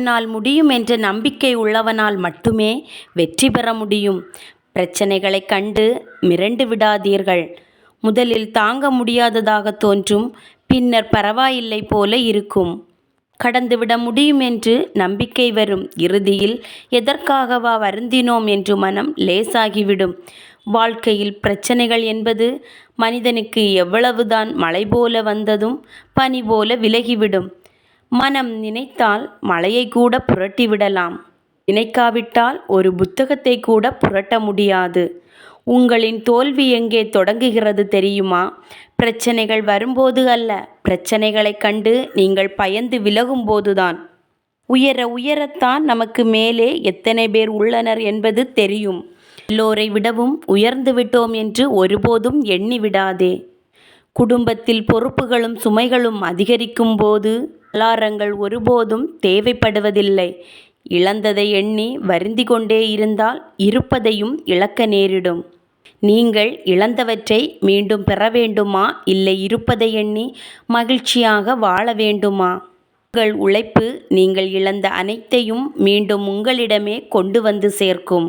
என்னால் முடியும் என்ற நம்பிக்கை உள்ளவனால் மட்டுமே வெற்றி பெற முடியும். பிரச்சனைகளைக் கண்டு மிரண்டு விடாதீர்கள். முதலில் தாங்க முடியாததாக தோன்றும் பின்னர் பரவாயில்லை போல இருக்கும். கடந்துவிட முடியும் என்று நம்பிக்கை வரும். இறுதியில் எதற்காகவா வருந்தினோம் என்று மனம் லேசாகிவிடும். வாழ்க்கையில் பிரச்சனைகள் என்பது மனிதனுக்கு எவ்வளவுதான் மழை போல வந்ததும் பனி போல விலகிவிடும். மனம் நினைத்தால் மலையை கூட புரட்டிவிடலாம் நினைக்காவிட்டால் ஒரு புத்தகத்தை கூட புரட்ட முடியாது. உங்களின் தோல்வி எங்கே தொடங்குகிறது தெரியுமா? பிரச்சனைகள் வரும்போது அல்ல பிரச்சனைகளைக் கண்டு நீங்கள் பயந்து விலகும்போதுதான் உயர உயரத்தான் நமக்கு மேலே எத்தனை பேர் உள்ளனர் என்பது தெரியும். எல்லோரை விடவும் உயர்ந்து விட்டோம் என்று ஒருபோதும் எண்ணி விடாதே. குடும்பத்தில் பொறுப்புகளும் சுமைகளும் அதிகரிக்கும் போது அலாரங்கள் ஒருபோதும் தேவைப்படுவதில்லை. இழந்ததை எண்ணி வருந்தி கொண்டே இருந்தால் இருப்பதையும் இழக்க நேரிடும். நீங்கள் இழந்தவற்றை மீண்டும் பெற வேண்டுமா? இல்லை இருப்பதை எண்ணி மகிழ்ச்சியாக வாழ வேண்டுமா? உங்கள் உழைப்பு நீங்கள் இழந்த அனைத்தையும் மீண்டும் உங்களிடமே கொண்டு வந்து சேர்க்கும்.